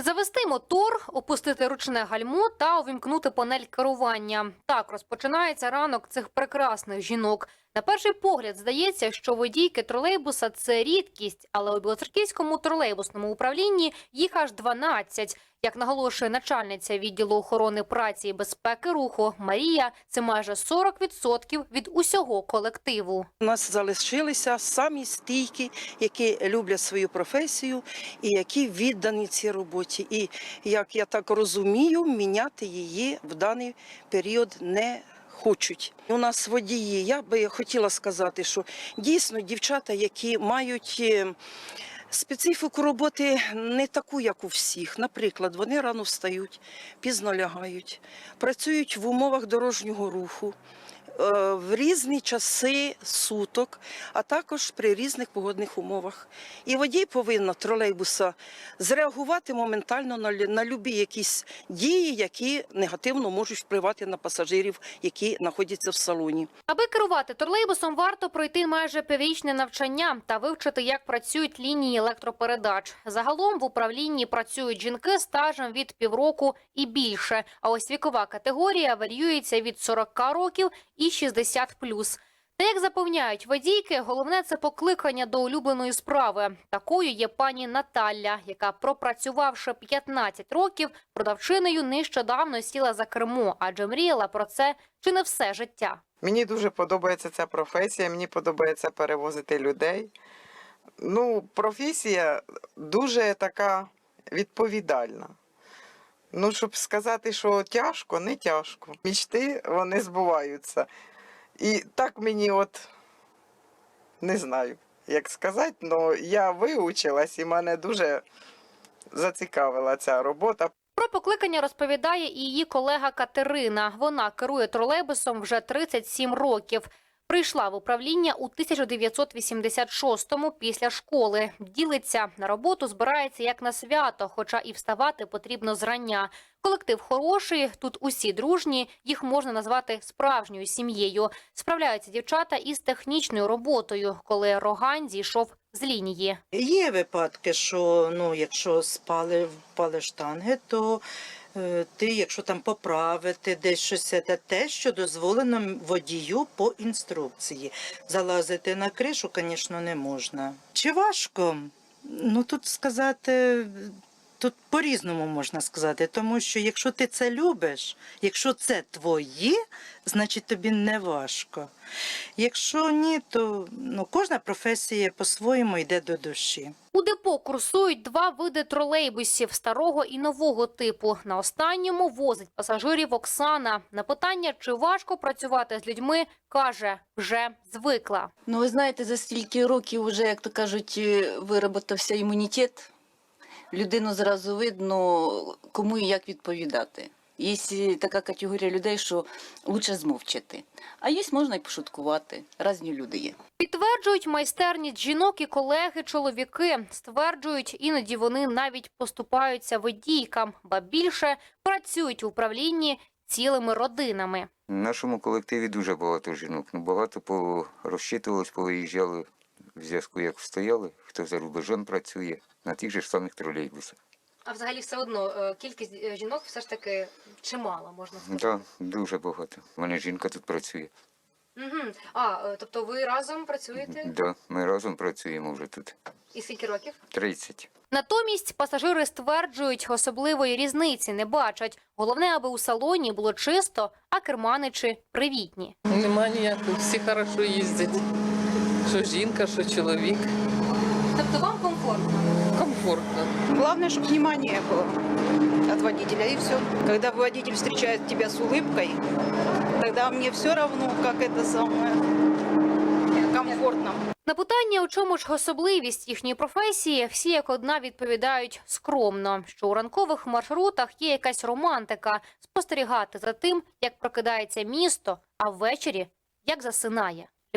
Завести мотор, опустити ручне гальмо та увімкнути панель керування. Так розпочинається ранок цих прекрасних жінок. На перший погляд здається, що водійки тролейбуса це рідкість, але у Білоцерківському тролейбусному управлінні їх аж 12. Як наголошує начальниця відділу охорони праці і безпеки руху Марія, це майже 40% від усього колективу. У нас залишилися самі стійкі, які люблять свою професію і які віддані цій роботі. І як я так розумію, міняти її в даний період не хочуть. У нас водії. Я би хотіла сказати, що дійсно дівчата, які мають. е, Специфіку роботи не таку, як у всіх. Наприклад, вони рано встають, пізно лягають, працюють в умовах дорожнього руху, в різні часи суток, а також при різних погодних умовах. І водій повинен тролейбуса зреагувати моментально на, на любі якісь дії, які негативно можуть впливати на пасажирів, які знаходяться в салоні. Аби керувати тролейбусом, варто пройти майже піврічне навчання та вивчити, як працюють лінії електропередач. Загалом в управлінні працюють жінки стажем від півроку і більше. А ось вікова категорія варіюється від 40 років і 60 Та як запевняють водійки, головне це покликання до улюбленої справи. Такою є пані Наталя, яка, пропрацювавши 15 років, продавчиною нещодавно сіла за кермо, адже мріяла про це чи не все життя. Мені дуже подобається ця професія, мені подобається перевозити людей. Ну, професія дуже така відповідальна. Ну, щоб сказати, що тяжко, не тяжко. Мічти вони збуваються. І так мені от не знаю, як сказати, але я виучилась і мене дуже зацікавила ця робота. Про покликання розповідає і її колега Катерина. Вона керує тролейбусом вже 37 років. Прийшла в управління у 1986-му після школи. Ділиться на роботу, збирається як на свято, хоча і вставати потрібно зрання. Колектив хороший, тут усі дружні, їх можна назвати справжньою сім'єю. Справляються дівчата із технічною роботою, коли Рогань зійшов з лінії. Є випадки, що ну, якщо спали, впали штанги, то е, ти, якщо там поправити десь щось, це те, що дозволено водію по інструкції. Залазити на кришу, звісно, не можна. Чи важко? Ну тут сказати. Тут по-різному можна сказати, тому що якщо ти це любиш, якщо це твоє, значить тобі не важко. Якщо ні, то ну, кожна професія по-своєму йде до душі. У депо курсують два види тролейбусів старого і нового типу. На останньому возить пасажирів Оксана. На питання, чи важко працювати з людьми, каже, вже звикла. Ну, ви знаєте, за стільки років вже, як то кажуть, е, вироботався імунітет. Людину зразу видно, кому і як відповідати. Є така категорія людей, що лучше змовчати. А є можна і пошуткувати. Разні люди є. Підтверджують майстерність жінок і колеги чоловіки. Стверджують, іноді вони навіть поступаються водійкам, ба більше працюють в управлінні цілими родинами. В нашому колективі дуже багато жінок. Ну, багато порозчитувалось, повиїжджали в зв'язку, як стояли, хто за рубежом працює, на тих же ж самих тролейбусах. А взагалі все одно е, кількість жінок все ж таки чимала, можна Так, дуже багато. У мене жінка тут працює. Угу. А, тобто ви разом працюєте? Да, ми разом працюємо вже тут. І скільки років? 30. Натомість пасажири стверджують, особливої різниці не бачать. Головне, аби у салоні було чисто, а керманичі привітні. Нема ніякого, всі хорошо їздять Що жінка, що чоловік. Тобто вам комфортно? Комфортно. Главное, чтобы внимания было от водителя, и все. Когда водитель встречает тебя с улыбкой, тогда мне все равно, как это самое комфортно. На питання, у чому ж особливість їхньої професії, всі як одна відповідають скромно, що у ранкових маршрутах є якась романтика спостерігати за тим, як прокидається місто, а ввечері як засинає.